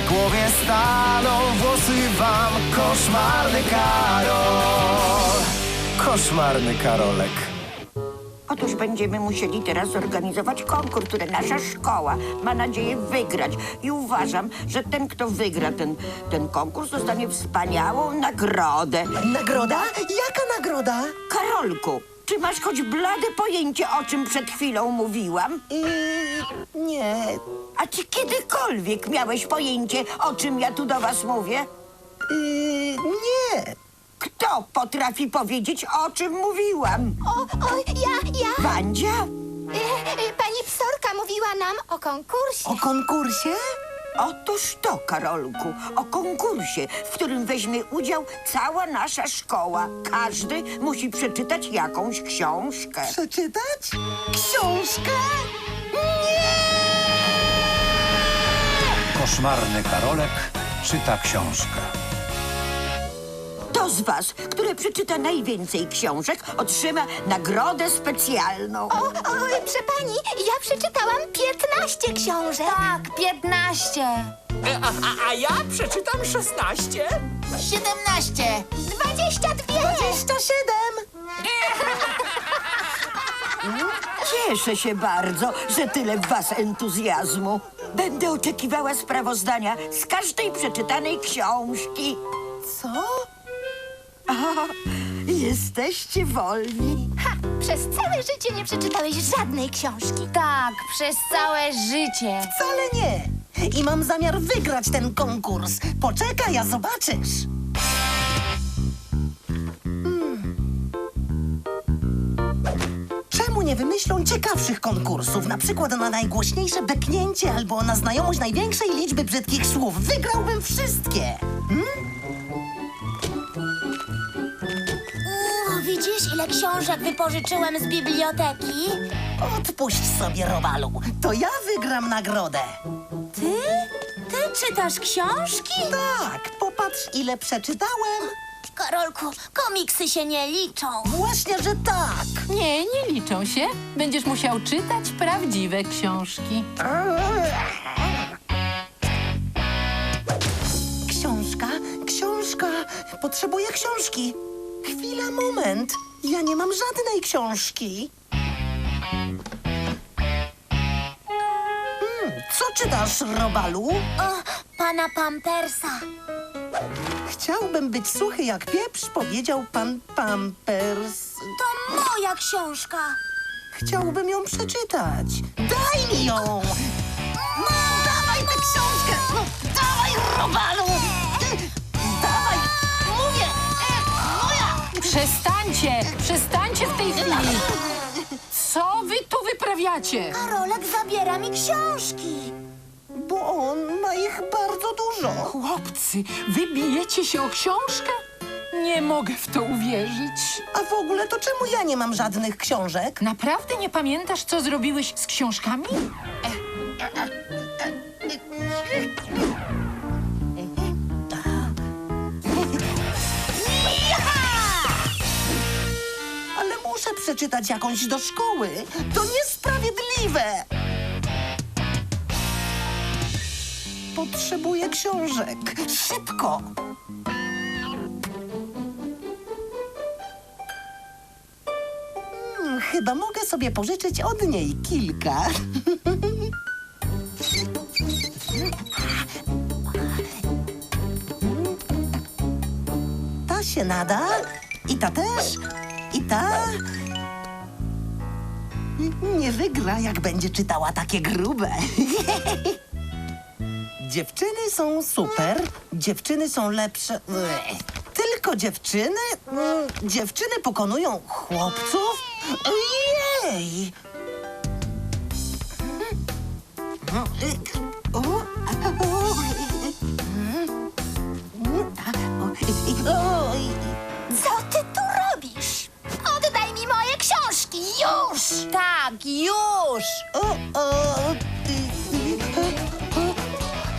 Na głowie staną włosy wam Koszmarny Karol Koszmarny Karolek Otóż będziemy musieli teraz zorganizować konkurs, który nasza szkoła ma nadzieję wygrać. I uważam, że ten, kto wygra ten, ten konkurs, dostanie wspaniałą nagrodę. Nagroda? Jaka nagroda? Karolku, czy masz choć blade pojęcie, o czym przed chwilą mówiłam? Yy, nie. A czy kiedykolwiek miałeś pojęcie, o czym ja tu do was mówię? Yy, nie. Kto potrafi powiedzieć, o czym mówiłam? O, o, ja, ja. Wandzia? E, e, Pani psorka mówiła nam o konkursie. O konkursie? Otóż to, Karolku, o konkursie, w którym weźmie udział cała nasza szkoła. Każdy musi przeczytać jakąś książkę. Przeczytać? Książkę? Koszmarny Karolek czyta książkę. Z was, które przeczyta najwięcej książek, otrzyma nagrodę specjalną. O, o, proszę pani, ja przeczytałam 15 książek. Tak, 15. E, A, a, a ja przeczytam 16. 17. 22. 27. Cieszę się bardzo, że tyle w was entuzjazmu. Będę oczekiwała sprawozdania z każdej przeczytanej książki. Co? Jesteście wolni. Ha, przez całe życie nie przeczytałeś żadnej książki. Tak, przez całe życie. Wcale nie. I mam zamiar wygrać ten konkurs. Poczekaj, a zobaczysz. Hmm. Czemu nie wymyślą ciekawszych konkursów? Na przykład na najgłośniejsze beknięcie albo na znajomość największej liczby brzydkich słów. Wygrałbym wszystkie. O, ile książek wypożyczyłem z biblioteki? Odpuść sobie, Robalu. To ja wygram nagrodę. Ty? Ty czytasz książki? Tak, popatrz, ile przeczytałem. Karolku, komiksy się nie liczą. Właśnie, że tak. Nie, nie liczą się. Będziesz musiał czytać prawdziwe książki. Książka, książka. Potrzebuję książki. Chwila, moment. Ja nie mam żadnej książki. Hmm, co czytasz, Robalu? O, pana Pampersa. Chciałbym być suchy jak pieprz, powiedział pan Pampers. To moja książka. Chciałbym ją przeczytać. Daj mi ją! No, dawaj tę książkę! No, dawaj, Robalu! Co wy tu wyprawiacie? Karolek zabiera mi książki. Bo on ma ich bardzo dużo. Chłopcy, wy bijecie się o książkę? Nie mogę w to uwierzyć. A w ogóle to czemu ja nie mam żadnych książek? Naprawdę nie pamiętasz, co zrobiłeś z książkami? Przeczytać jakąś do szkoły. To niesprawiedliwe! Potrzebuję książek. Szybko! Hmm, chyba mogę sobie pożyczyć od niej kilka. Ta się nada. I ta też. I ta. Nie wygra, jak będzie czytała takie grube. Dziewczyny są super, dziewczyny są lepsze. Tylko dziewczyny? Mm, Dziewczyny pokonują chłopców? Ojej! O, o, Tak, już! O, o,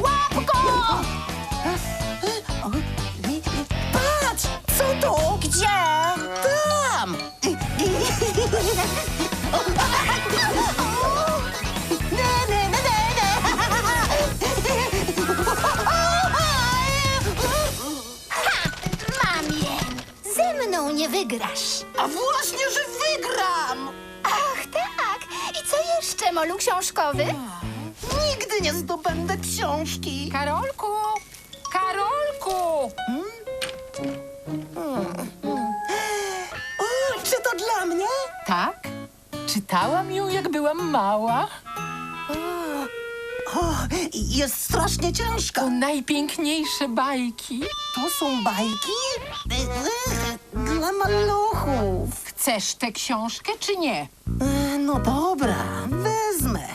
Łapko! Patrz! Co to? Gdzie? Tam! Ne, ne, ne, ne, Mam je! Ze mną nie wygrasz. A właśnie, że wygram! Ach, tak! I co jeszcze, molu książkowy? Nigdy nie zdobędę książki. Karolku! Karolku! O, czy to dla mnie? Tak? Czytałam ją, jak byłam mała. O, jest strasznie ciężka. To najpiękniejsze bajki. To są bajki? Dla maluchów. Chcesz tę książkę, czy nie? E, No dobra, wezmę.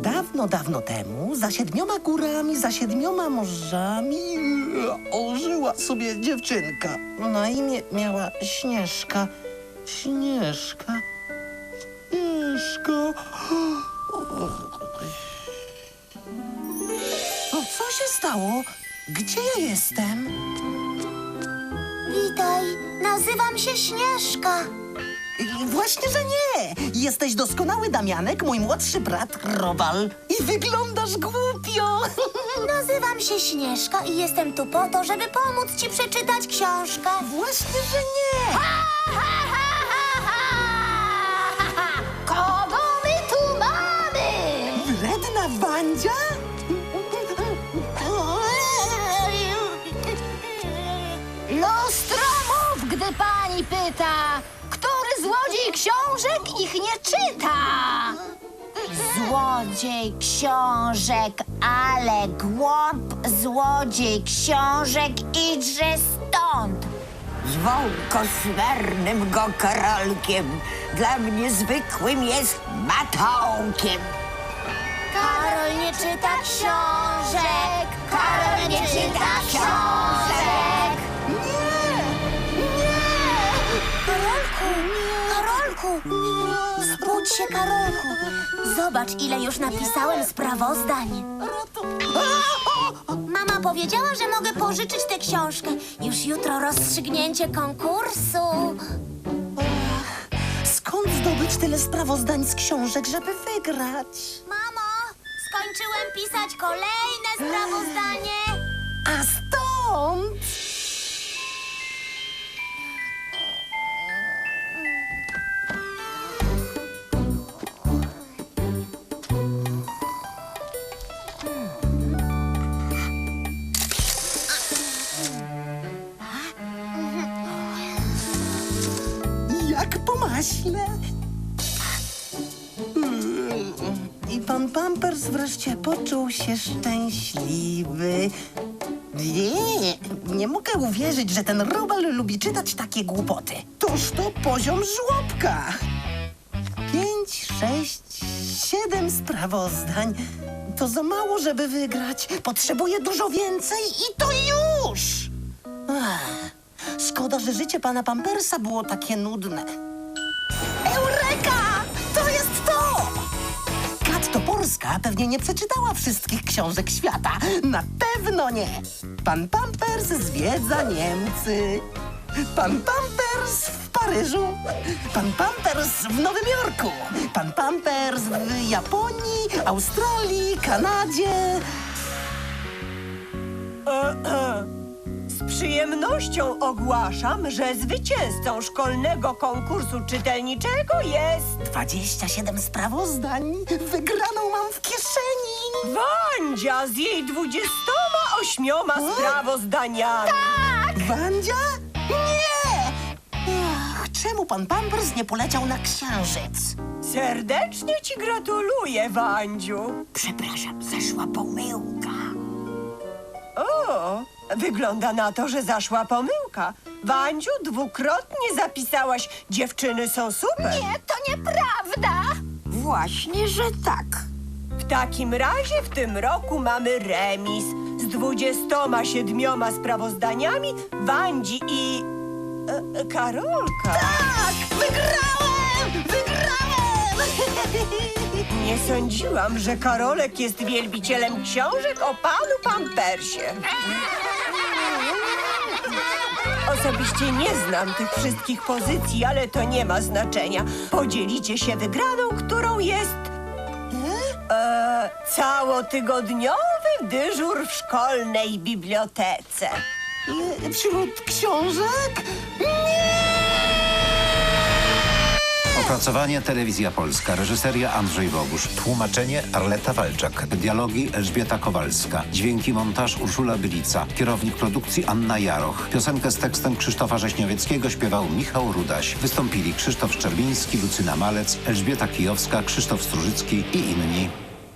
Dawno, dawno temu, za siedmioma górami, za siedmioma morzami, e, ożyła sobie dziewczynka. Na imię miała Śnieżka. Śnieżka. Śnieżka. O, co się stało? Gdzie ja jestem? Witaj, nazywam się Śnieżka. Właśnie, że nie! Jesteś doskonały Damianek, mój młodszy brat Robal. I wyglądasz głupio! Nazywam się Śnieżka i jestem tu po to, żeby pomóc ci przeczytać książkę. Właśnie, że nie! Kogo my tu mamy? Wredna Wandzia? Pyta, który złodziej książek ich nie czyta. Złodziej książek, ale głąb, złodziej książek, idźże stąd. Zwą kosmernym go Karolkiem. Dla mnie zwykłym jest matołkiem. Karol nie czyta książek, Karol nie czyta książek. Się, Karolku. Zobacz, ile już napisałem sprawozdań. Mama powiedziała, że mogę pożyczyć tę książkę. Już jutro rozstrzygnięcie konkursu. Skąd zdobyć tyle sprawozdań z książek, żeby wygrać? Mamo, skończyłem pisać kolejne sprawozdanie. A stąd... Jak po maśle. I pan Pampers wreszcie poczuł się szczęśliwy. Nie, nie mogę uwierzyć, że ten Robal lubi czytać takie głupoty. Toż to poziom żłobka. Pięć, sześć, siedem sprawozdań. To za mało, żeby wygrać. Potrzebuję dużo więcej i to już! Ach, szkoda, że życie pana Pampersa było takie nudne. Eureka! To jest to! Kat Toporska pewnie nie przeczytała wszystkich książek świata. Na pewno nie. Pan Pampers zwiedza Niemcy. Pan Pampers Paryżu. Pan Pampers w Nowym Jorku. Pan Pampers w Japonii, Australii, Kanadzie. Z przyjemnością ogłaszam, że zwycięzcą szkolnego konkursu czytelniczego jest 27 sprawozdań. Wygraną mam w kieszeni. Wandzia z jej 28 sprawozdaniami. Wandzia? Nie! Czemu pan Pampers nie poleciał na księżyc? Serdecznie ci gratuluję, Wandziu. Przepraszam, zaszła pomyłka. O, wygląda na to, że zaszła pomyłka. Wandziu, dwukrotnie zapisałaś dziewczyny są super. Nie, to nieprawda. Właśnie, że tak. W takim razie w tym roku mamy remis z 27 sprawozdaniami Wandzi i e, e, Karolka. Tak! Wygrałem! Wygrałem! Wygrałem! Nie sądziłam, że Karolek jest wielbicielem książek o panu Pampersie. Osobiście nie znam tych wszystkich pozycji, ale to nie ma znaczenia. Podzielicie się wygraną, którą jest e, całotygodniowy dyżur w szkolnej bibliotece. E, Wśród książek? Opracowanie Telewizja Polska. Reżyseria Andrzej Bogusz. Tłumaczenie Arleta Walczak. Dialogi Elżbieta Kowalska. Dźwięki montaż Urszula Bylica. Kierownik produkcji Anna Jaroch. Piosenkę z tekstem Krzysztofa Rześniowieckiego śpiewał Michał Rudaś. Wystąpili Krzysztof Szczerbiński, Lucyna Malec, Elżbieta Kijowska, Krzysztof Strużycki i inni.